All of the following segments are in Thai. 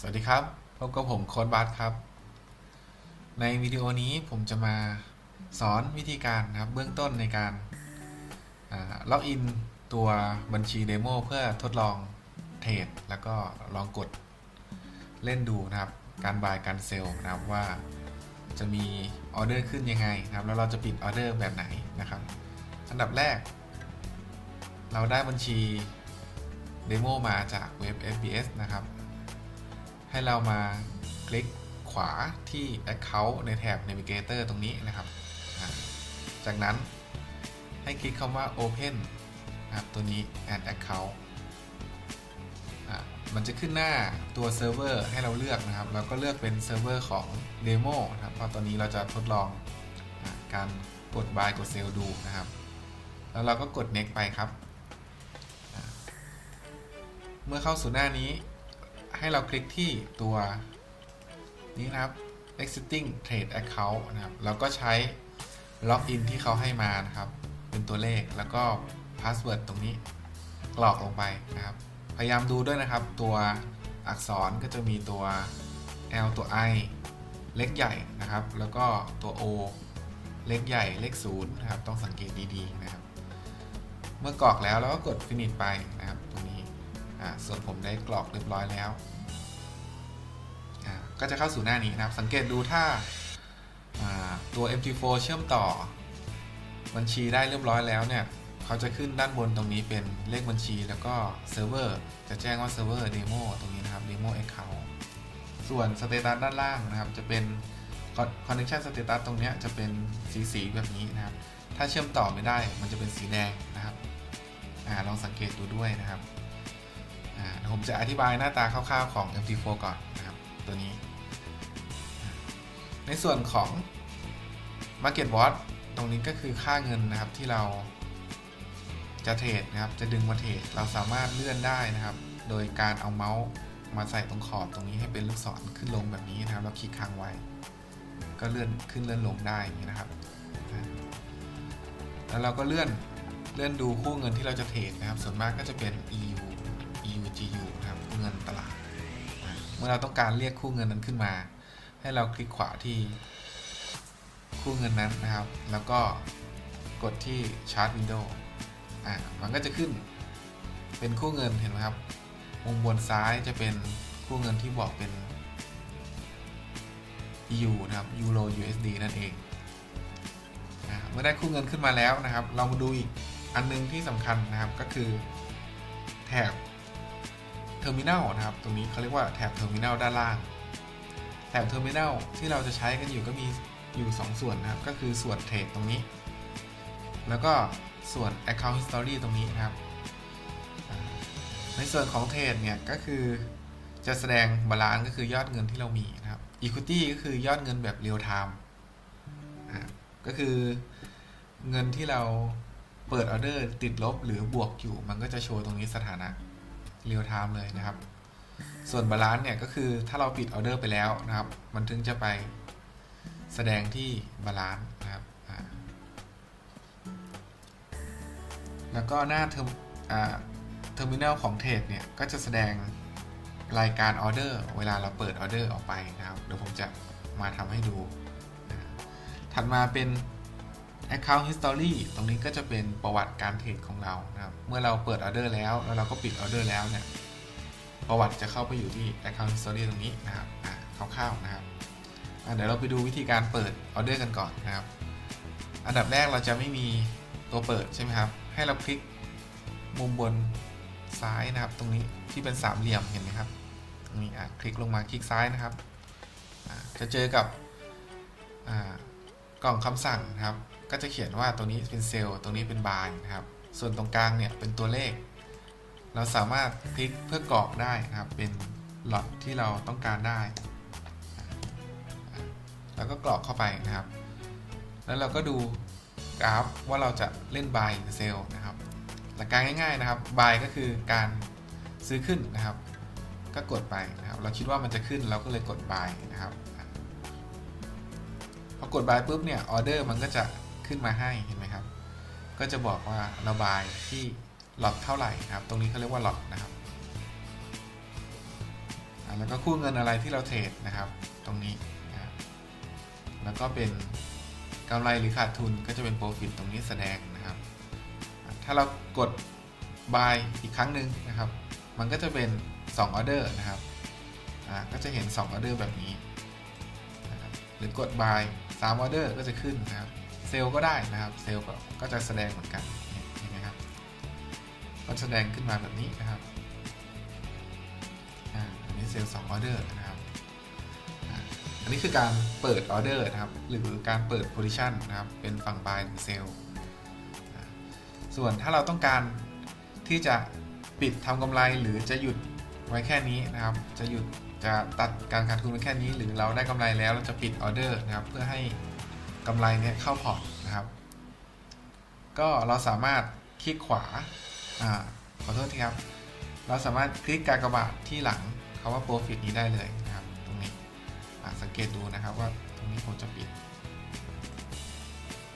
สวัสดีครับ พบกับผมโค้ดบัสครับ ในวิดีโอนี้ผมจะมาสอนวิธีการนะครับเบื้องต้นในการล็อกอินตัวบัญชีเดโมเพื่อทดลองเทรดแล้วก็ลองกดเล่นดูนะครับ การบายการเซลล์นะครับว่าจะมีออเดอร์ขึ้นยังไงนะครับ แล้วเราจะปิดออเดอร์แบบไหนนะครับ อันดับแรก เราได้บัญชีเดโมมาจากเว็บ FBS นะครับ ให้เรามาคลิกขวาที่ Account ในแถบ Navigator ตรงนี้นะครับ จากนั้นให้คลิกคำว่า Open นะครับตัวนี้ Add Account อ่ามันจะขึ้นหน้าตัวเซิร์ฟเวอร์ให้เราเลือกนะครับ เราก็เลือกเป็นเซิร์ฟเวอร์ของ Demo นะครับ เพราะตอนนี้เราจะทดลองอการกด Buy กด Sell ดูนะครับ แล้วเราก็กด Next ไปครับ เมื่อเข้าสู่หน้านี้ ให้เราคลิกที่ตัวนี้นะครับ existing trade account นะครับ เราก็ใช้ล็อกอินที่เขาให้มานะครับ เป็นตัวเลขแล้วก็พาสเวิร์ดตรงนี้กรอกลงไปนะครับ พยายามดูด้วยนะครับ ตัวอักษรก็จะมีตัว L ตัว I เล็กใหญ่นะครับ แล้วก็ตัว O เล็กใหญ่เลขศูนย์นะครับ ต้องสังเกตดีๆนะครับ เมื่อกรอกแล้วเราก็กด finish ไปนะครับตรงนี้ ส่วนผมได้กรอกเรียบร้อยแล้ว ก็จะเข้าสู่หน้านี้นะครับ สังเกตดูถ้าตัว MT4 เชื่อมต่อ บัญชีได้เรียบร้อยแล้วเนี่ยเขาจะขึ้นด้านบนตรงนี้เป็นเลขบัญชีแล้วก็เซิร์ฟเวอร์จะแจ้งว่าเซิร์ฟเวอร์เดโมตรงนี้นะครับเดโมแอคเคาท์ส่วนสเตตัสด้านล่างนะครับจะเป็น Connection Status ตรงนี้จะเป็นสีสีแบบนี้นะครับ ถ้าเชื่อมต่อไม่ได้มันจะเป็นสีแดงนะครับอลองสังเกตดูด้วยนะครับ ผมจะอธิบายหน้าตาคร่าวๆของ MT4 ก่อนนะครับ ตัวนี้ ในส่วนของ Market Watch ตรงนี้ก็คือค่าเงินนะครับที่เราจะเทรดนะครับ จะดึงมาเทรดเราสามารถเลื่อนได้นะครับ โดยการเอาเมาส์มาใส่ตรงขอบตรงนี้ให้เป็นลูกศรขึ้นลงแบบนี้นะครับแล้วคลิกค้างไว้ ก็เลื่อนขึ้นเลื่อนลงได้อย่างนี้นะครับ แล้วเราก็เลื่อนเลื่อนดูคู่เงินที่เราจะเทรดนะครับ ส่วนมากก็จะเป็น e มื่อเราต้องการเรียกคู่เงินนั้นขึ้นมา ให้เราคลิกขวาที่คู่เงินนั้นนะครับ แล้วก็กดที่ Chart Window อ่ามันก็จะขึ้นเป็นคู่เงินเห็นไหมครับมุมบนซ้ายจะเป็นคู่เงินที่บอกเป็น EU นะครับ Euro USD นั่นเองอ่าเมื่อได้คู่เงินขึ้นมาแล้วนะครับ เรามาดูอีกอันนึงที่สำคัญนะครับก็คือแถบ เทอร์มิน l ลนะครับ ตรงนี้เขาเรียกว่าแถบเทอร์มิน l ลด้านล่าง แถบเทอร์มิน l ลที่เราจะใช้กันอยู่ก็มีอยู่ 2 ส่วนนะครับ ก็คือส่วนเทรดตรงนี้ แล้วก็ส่วน Account History ตรงนี้นะครับ ในส่วนของเทรดเนี่ยก็คือจะแสดงบาลานซ์ก็คือยอดเงินที่เรามีนะครับ Equity ก็คือยอดเงินแบบ Real Time อ่าก็คือเงินที่เราเปิดออเดอร์ติดลบหรือบวกอยู่ มันก็จะโชว์ตรงนี้สถานะ เรียลไทม์เลยนะครับ ส่วนบาลานซ์เนี่ยก็คือถ้าเราปิดออเดอร์ไปแล้วนะครับ มันถึงจะไปแสดงที่บาลานซ์นะครับ แล้วก็หน้าเทอมอ่าเทอร์มินัลของเทรดเนี่ย ก็จะแสดงรายการออเดอร์เวลาเราเปิดออเดอร์ออกไปนะครับ เดี๋ยวผมจะมาทำให้ดู ถัดมาเป็น Account History ตรงนี้ก็จะเป็นประวัติการเทรดของเรานะครับ เมื่อเราเปิดออเดอร์แล้ว แล้วเราก็ปิดออเดอร์แล้วเนี่ย ประวัติจะเข้าไปอยู่ที่ Account History ตรงนี้นะครับคร่าวๆนะครับ เดี๋ยวเราไปดูวิธีการเปิดออเดอร์กันก่อนนะครับ อันดับแรกเราจะไม่มีตัวเปิดใช่ไหมครับ ให้เราคลิกมุมบนซ้ายนะครับ ตรงนี้ที่เป็นสามเหลี่ยมเห็นไหมครับตรงนี้คลิกลงมาคลิกซ้ายนะครับ จะเจอกับกล่องคำสั่งนะครับ ก็จะเขียนว่าตรงนี้เป็นเซลล์ ตรงนี้เป็นบายนะครับ ส่วนตรงกลางเนี่ยเป็นตัวเลข เราสามารถคลิกเพื่อกรอกได้นะครับ เป็นหลอดที่เราต้องการได้ แล้วก็กรอกเข้าไปนะครับ แล้วเราก็ดูกราฟว่าเราจะเล่น buy หรือ sell นะครับ หลักการง่ายๆนะครับ buy ก็คือการซื้อขึ้นนะครับ ก็กดไปนะครับ เราคิดว่ามันจะขึ้นเราก็เลยกด buy นะครับพอกด buy ปุ๊บเนี่ยออเดอร์มันก็จะ ขึ้นมาให้เห็นไหมครับ ก็จะบอกว่าเรา buy ที่หลอตเท่าไหร่นะครับ ตรงนี้เขาเรียกว่าหลอตนะครับแล้วก็คู่เงินอะไรที่เราเทรดนะครับ ตรงนี้นะแล้วก็เป็นกำไรหรือขาดทุนก็จะเป็น profit ตรงนี้แสดงนะครับ ถ้าเรากด buy อีกครั้งหนึ่งนะครับ มันก็จะเป็น2ออเดอร์นะครับก็จะเห็น2ออเดอร์แบบนี้นะครับหรือกด buy 3ออเดอร์ก็จะขึ้นนะครับ เซลก็ได้นะครับ เซลก็ก็จะแสดงเหมือนกันเห็นไหมครับ ก็แสดงขึ้นมาแบบนี้นะครับอันนี้เซลล์2ออเดอร์นะครับอันนี้คือการเปิดออเดอร์นะครับ หรือการเปิด position นะครับ เป็นฝั่ง buy หรือเซลล์ส่วนถ้าเราต้องการที่จะปิดทำกำไรหรือจะหยุดไว้แค่นี้นะครับ จะหยุดจะตัดการขาดทุนไว้แค่นี้ หรือเราได้กำไรแล้วเราจะปิดออเดอร์นะครับ เพื่อให้ กำไรเนี่ยเข้าพอร์ตนะครับ ก็เราสามารถคลิกขวาอ่าขอโทษทีครับ เราสามารถคลิกการกระบาทที่หลังคาว่า profit นี้ได้เลยนะครับ ตรงนี้สังเกตดูนะครับว่าตรงนี้ผมจะปิด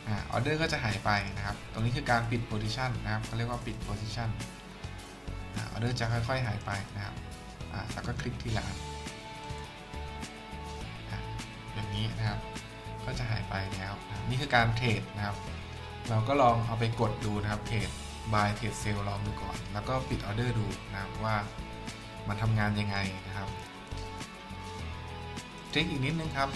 อ่าออเดอร์ก็จะหายไปนะครับ ตรงนี้คือการปิด position นะครับเขาเรียกว่าปิด position ออเดอร์จะค่อยๆหายไปนะครับอ่าแล้วก็คลิกที่หลังแบบนี้นะครับ ก็จะหายไปแล้วนี่คือการเทรดนะครับ เราก็ลองเอาไปกดดูนะครับเทรด buy เทรด sell ลองดูก่อน แล้วก็ปิดออเดอร์ดูนะครับว่ามันทำงานยังไงนะครับทริคอีกนิดนึงครับ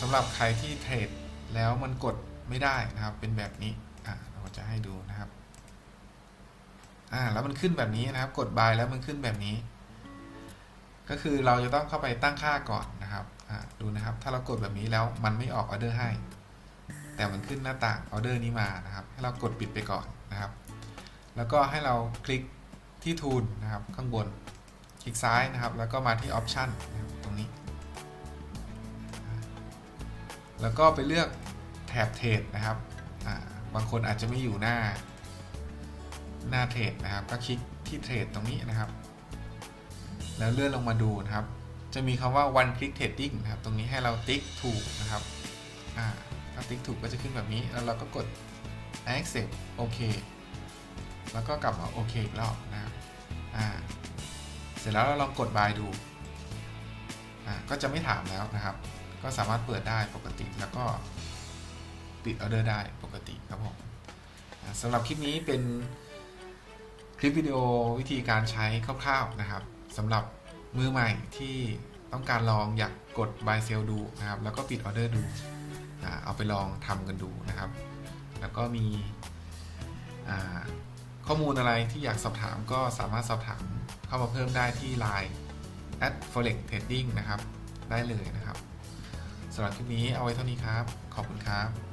สำหรับใครที่เทรดแล้วมันกดไม่ได้นะครับ เป็นแบบนี้อ่าเราจะให้ดูนะครับอ่าแล้วมันขึ้นแบบนี้นะครับ กด buy แล้วมันขึ้นแบบนี้ ก็คือเราจะต้องเข้าไปตั้งค่าก่อนนะครับดูนะครับ ถ้าเรากดแบบนี้แล้วมันไม่ออกออเดอร์ให้ แต่มันขึ้นหน้าต่างออเดอร์นี้มานะครับ ให้เรากดปิดไปก่อนนะครับ แล้วก็ให้เราคลิกที่ Tool นะครับ ข้างบน คลิกซ้ายนะครับ แล้วก็มาที่ Option นตรงนี้ แล้วก็ไปเลือกแถบเทรดนะครับ บางคนอาจจะไม่อยู่หน้าหน้าเทรดนะครับ ก็คลิกที่เทรดตรงนี้นะครับ แล้วเลื่อนลงมาดูนะครับ จะมีคำว่า one click trading นะครับ ตรงนี้ให้เราติ๊กถูกนะครับอ่าถ้าติ๊กถูกก็จะขึ้นแบบนี้ แล้วเราก็กด accept โอเคแล้วก็กลับมาโอเคอีกรอบนะครับอ่าเสร็จแล้วเราลองกด buy ดูอ่าก็จะไม่ถามแล้วนะครับ ก็สามารถเปิดได้ปกติแล้วก็ปิดออเดอร์ได้ปกติครับผมสำหรับคลิปนี้เป็นคลิปวิดีโอวิธีการใช้คร่าวๆนะครับ สำหรับมือใหม่ที่ต้องการลองอยากกด buy sell ดูนะครับ แล้วก็ปิดออเดอร์ดูเอาไปลองทำกันดูนะครับ แล้วก็มีข้อมูลอะไรที่อยากสอบถามก็สามารถสอบถามเข้ามาเพิ่มได้ที่ Line at forex trading นะครับ ได้เลยนะครับสำหรับคลิปนี้เอาไว้เท่านี้ครับ ขอบคุณครับ